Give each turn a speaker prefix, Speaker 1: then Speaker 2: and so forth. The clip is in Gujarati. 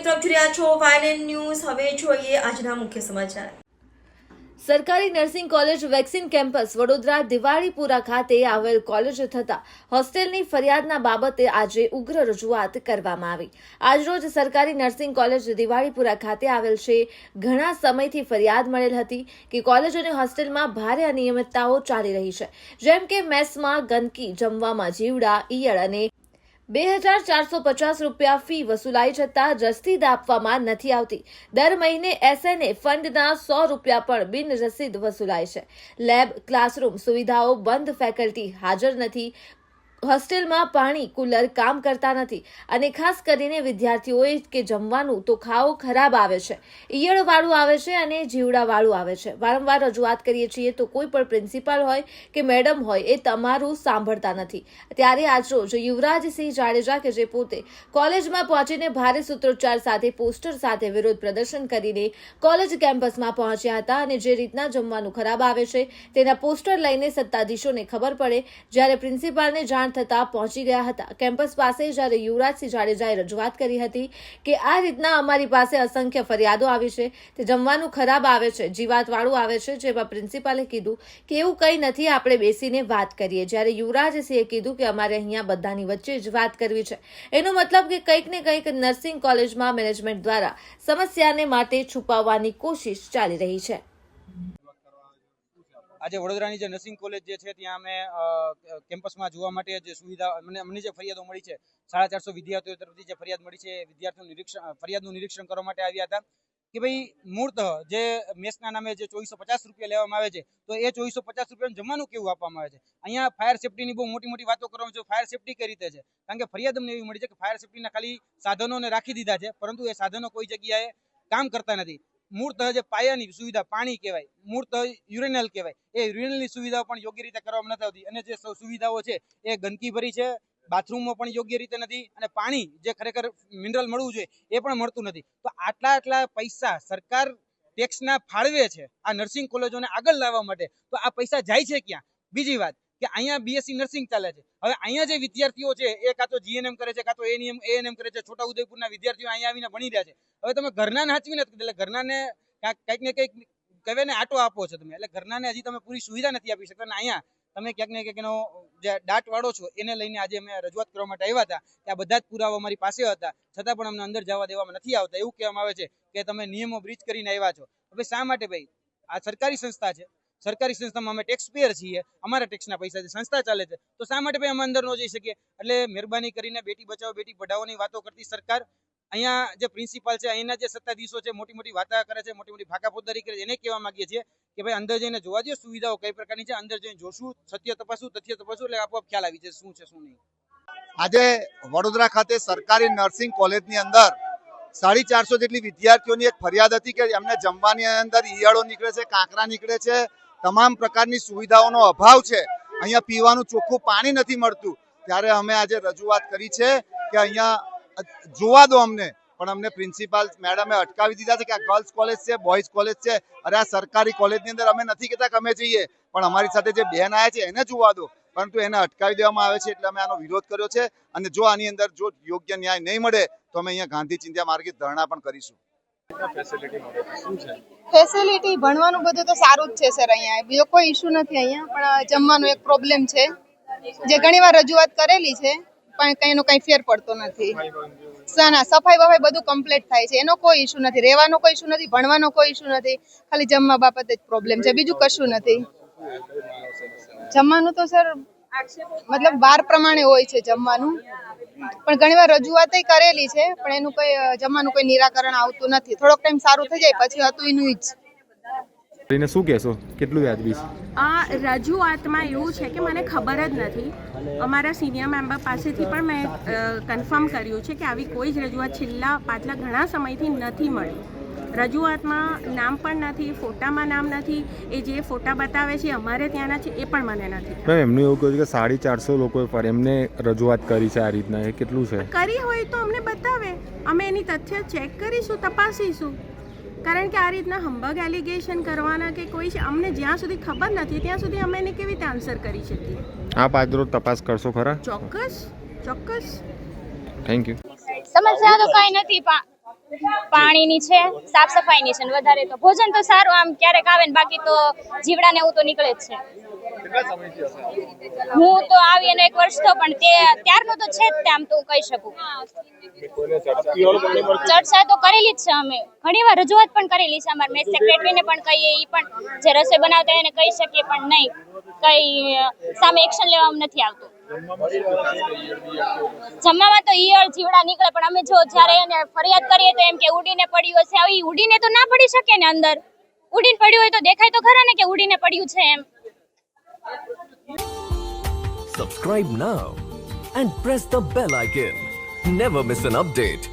Speaker 1: મિત્રો આપ જોઈ રહ્યા છો વાયન ન્યૂઝ. હવે જોઈએ આજના મુખ્ય સમાચાર.
Speaker 2: સરકારી nursing college vaccine campus Vadodara Diwalipura ખાતે આવેલ કોલેજ થતા હોસ્ટેલની ફરિયાદના બાબતે આજે ઉગ્ર રજૂઆત કરવામાં આવી. આજરોજ સરકારી નર્સિંગ કોલેજ દિવાળીપુરા ખાતે આવેલ છે. ઘણા સમયથી ફરિયાદ મળેલ હતી કે કોલેજ અને હોસ્ટેલમાં ભારે અનિયમિતતાઓ ચાલી રહી છે. જેમ કે મેસમાં ગંદકી, જમવામાં જીવડા, ઈયળ અને બે હજાર ચારસો પચાસ રૂપિયા ફી વસૂલાઈ છતાં રસીદ આપવામાં નથી આવતી. દર મહિને એસએનએ ફંડના સો રૂપિયા પણ બિન રસીદ વસૂલાય છે. લેબ, ક્લાસરૂમ સુવિધાઓ બંધ ફેકલ્ટી હાજર નથી. હોસ્ટેલમાં પાણી કુલર કામ કરતા નથી અને ખાસ કરીને વિદ્યાર્થીઓએ કે જમવાનું તો ખાઓ ખરાબ આવે છે. ઈયળવાળું આવે છે અને જીવડાવાળું આવે છે. વારંવાર રજૂઆત કરીએ છીએ તો કોઈ પણ પ્રિન્સિપાલ હોય કે મેડમ હોય એ તમારું સાંભળતા નથી. ત્યારે આજરોજ યુવરાજસિંહ જાડેજા કે જે પોતે કોલેજમાં પહોંચીને ભારે સૂત્રોચ્ચાર સાથે, પોસ્ટર સાથે વિરોધ પ્રદર્શન કરીને કોલેજ કેમ્પસમાં પહોંચ્યા હતા અને જે રીતના જમવાનું ખરાબ આવે છે તેના પોસ્ટર લઈને સત્તાધીશોને ખબર પડે. જ્યારે પ્રિન્સિપાલને જાણ થતાં પહોંચી ગયા હતા. કેમ્પસ પાસે જ્યારે યુવરાજસિંહ જાડેજાએ રજૂઆત કરી હતી કે આ રીતના અમારી પાસે અસંખ્ય ફરિયાદો આવી છે, તે જમવાનું ખરાબ આવે છે, જીવાતવાળું આવે છે, જેમાં પ્રિન્સિપાલે કીધું કે એવું કંઈ નથી, આપણે બેસીને વાત કરીએ. જ્યારે યુવરાજસિંહે કીધું કે અમારે અહીંયા બધાની વચ્ચે જ વાત કરવી છે. એનો મતલબ કે કંઈક ને કંઈક નર્સિંગ કોલેજમાં મેનેજમેન્ટ દ્વારા સમસ્યાને માટે છુપાવવાની કોશિશ ચાલી રહી છે.
Speaker 3: આજે વડોદરાની જે નર્સિંગ કોલેજ જે છે, ત્યાં અમે કેમ્પસમાં જોવા માટે જે સુવિધા, મને અમને જે ફરિયાદો મળી છે, સાડા ચારસો વિદ્યાર્થીઓ તરફથી જે ફરિયાદ મળી છે વિદ્યાર્થીઓનું નિરીક્ષણ ફરિયાદનું નિરીક્ષણ કરવા માટે આવ્યા હતા કે ભાઈ મૂળતઃ જે મેસના નામે જે ચોવીસો પચાસ રૂપિયા લેવામાં આવે છે, તો એ ચોવીસો પચાસ રૂપિયાનું જમવાનું કેવું આપવામાં આવે છે? અહીંયા ફાયર સેફટીની બહુ મોટી મોટી વાતો કરવામાં છે ફાયર સેફટી કઈ રીતે છે? કારણ કે ફરિયાદ અમને એવી મળી છે કે ફાયર સેફટીના ખાલી સાધનોને રાખી દીધા છે, પરંતુ એ સાધનો કોઈ જગ્યાએ કામ કરતા નથી. મૂળતઃ જે પાયાની સુવિધા પાણી કહેવાય, મૂર્ત યુરેનલ કહેવાય, એ યુરેનલની સુવિધાઓ પણ યોગ્ય રીતે કરવામાં નથી આવતી. અને જે સુવિધાઓ છે, એ ગંદકી ભરી છે, બાથરૂમમાં પણ યોગ્ય રીતે નથી, અને પાણી જે ખરેખર મિનરલ મળવું જોઈએ, એ પણ મળતું નથી. તો આટલા આટલા પૈસા સરકાર ટેક્સના ફાળવે છે આ નર્સિંગ કોલેજોને આગળ લાવવા માટે, તો આ પૈસા જાય છે ક્યાં? બીજી વાત કે અહીંયા બીએસસી નર્સિંગ ચાલે છે. હવે અહીંયા જે વિદ્યાર્થીઓ છે, એ કાં તો જીએનએમ કરે છે, કાં તો એનએમ એએનએમ કરે છે, છોટા ઉદયપુરના વિદ્યાર્થીઓ અહીંયા આવીને ભણી રહ્યા છે. હવે તમે ઘરના હાચવી નથી એટલે ઘરનાને કંઈક ને કંઈક કહેવાય ને આટો આપો છો તમે. એટલે ઘરનાને હજી તમે પૂરી સુવિધા નથી આપી શકતા. અને અહીંયા તમે ક્યાંક ને ક્યાંક એનો જે દાટ વાળો છો, એને લઈને આજે અમે રજૂઆત કરવા માટે આવ્યા હતા કે આ બધા જ પુરાવા અમારી પાસે હતા. છતાં પણ અમને અંદર જવા દેવામાં નથી આવતા. એવું કહેવામાં આવે છે કે તમે નિયમો બ્રીચ કરીને આવ્યા છો. હવે શા માટે ભાઈ? આ સરકારી સંસ્થા છે. સરકારી સંસ્થામાં અમે ટેક્સ પેયર છીએ, અમારા ટેક્સના પૈસાથી સંસ્થા ચાલે છે, તો શા માટે અમે અંદર ન જઈ શકીએ? એટલે મહેરબાની કરીને બેટી બચાવો, બેટી પઢાઓની વાતો કરતી સરકાર, અહીંયા જે પ્રિન્સિપાલ છે, અહીંના જે સત્તાધીશો છે, મોટી મોટી વાતા કરે છે, મોટી મોટી ફાકાફોદારી કરે છે, એને કહેવા માંગીએ છીએ કે ભાઈ અંદર જઈને જોવા દો સુવિધાઓ કઈ પ્રકારની છે, અંદર જઈને જોશું, સત્ય તપાસું, તથ્ય તપાસું, એટલે આપોઆપ ખ્યાલ આવી જશે શું છે, શું નહીં.
Speaker 4: આજે વડોદરા ખાતે સરકારી નર્સિંગ કોલેજની અંદર સાડી ચારસો જેટલી વિદ્યાર્થીઓની એક ફરિયાદ હતી કે એમને જમવાની અંદર ઈયળો નીકળે છે, કાંકરા નીકળે છે તમામ પ્રકારની સુવિધાઓનો અભાવ છે. અહીંયા પીવાનું ચોખ્ખું પાણી નથી મળતું. ત્યારે અમે આજે રજૂઆત કરી છે કે અહીંયા જોવા દો અમને. પણ અમને પ્રિન્સિપાલ મેડમે અટકાવી દીધા છે કે આ ગર્લ્સ કોલેજ છે, બોયઝ કોલેજ છે. અરે આ સરકારી કોલેજની અંદર અમે નથી કહેતા કે અમે જઈએ. પણ અમારી સાથે જે બેન આવ્યા છે એને જોવા દો. પરંતુ એને અટકાવી દેવામાં આવે છે એટલે અમે આનો વિરોધ કર્યો છે. અને જો આની અંદર જો યોગ્ય ન્યાય નહીં મળે તો અમે અહીંયા ગાંધી ચિંધ્યા માર્ગે ધરણા પણ કરીશું.
Speaker 5: ફેસિલિટી ભણવાનું બધું તો સારું જ છે સર અહીંયા. બીજો કોઈ ઇશ્યુ નથી અહીંયા પણ જમવાનો એક પ્રોબ્લેમ છે. જે ઘણીવાર રજૂઆત કરેલી છે પણ કંઈ એનો કંઈ ફેર પડતો નથી. ના સફાઈ બફાઈ બધું કમ્પ્લીટ થાય છે. એનો કોઈ ઇશ્યુ નથી. રહેવાનો કોઈ ઇશ્યુ નથી ભણવાનો કોઈ ઇશ્યુ નથી. ખાલી જમવા બાબતે જ પ્રોબ્લેમ છે. બીજું કશું નથી. જમવાનું તો સર મતલબ વાર પ્રમાણે હોય છે જમવાનું. પણ ઘણીવાર રજૂઆત કરેલી છે પણ એનું કોઈ જમવાનું કોઈ નિરાકરણ આવતું નથી. થોડોક ટાઈમ સારું થઈ જાય પછી હતું એનું જ.
Speaker 6: એને શું કહેશો? કેટલું વ્યાજબી છે?
Speaker 7: આ રજૂઆતમાં એવું છે કે મને ખબર જ નથી. અમારા સિનિયર મેમ્બર પાસેથી પણ મેં કન્ફર્મ કર્યું છે કે આવી કોઈ જ રજૂઆત છેલ્લા પાછલા ઘણા સમયથી નથી મળી. રજૂઆતમાં નામ પણ નથી ફોટામાં નામ નથી. એ જે ફોટા બતાવે છે અમારે ત્યાંના છે એ પણ મને નથી
Speaker 6: મેમ એમનું એવું કહ્યું છે કે સાડી ચારસો લોકોએ પર એમને રજૂઆત કરી છે આ રીતના એ કેટલું છે?
Speaker 7: કરી હોય તો અમને બતાવે. અમે એની તથ્ય ચેક કરીશું તપાસીશું. કારણ કે આ રીતના હંબગ એલિગેશન કરવાના કે કોઈ છે અમને જ્યાં સુધી ખબર નથી ત્યાં સુધી અમે એને કેવી રીતે આન્સર કરી શકીએ?
Speaker 6: આપ આજરોજ તપાસ કરશો ખરા?
Speaker 7: ચોક્કસ ચોક્કસ.
Speaker 6: થેન્ક યુ
Speaker 8: સમસ્યા તો કઈ નથી પણ પાણીની છે સાફ સફાઈની છે ને વધારે તો. ભોજન તો સારું આમ ક્યારેક આવે ને બાકી તો જીવડા ને એવું તો નીકળે જ છે. હું તો આવી અને એક વર્ષ તો પણ તે ત્યારનું તો છે જ તે આમ તો હું કહી શકું. ચર્ચા તો કરેલી જ છે અમે. ઘણી વાર રજૂઆત પણ કરેલી છે અમારા. મેં સેક્રેટરીને પણ કહીએ એ પણ જે રસોઈ બનાવતા હોય એને કહી શકીએ પણ નહીં. કઈ સામે એક્શન લેવામાં નથી આવતું. જમવામાં તો ઈયળ જીવડા નીકળે, પણ અમે જો જ્યારે એને ફરિયાદ કરીએ તો એમ કે ઉડીને પડ્યું હશે આવી ઉડીને તો ના પડી શકે ને અંદર ઉડીને પડ્યું હોય તો દેખાય તો ખરા ને કે ઉડીને પડ્યું છે એમ
Speaker 9: Subscribe now and press the bell icon. Never miss an update.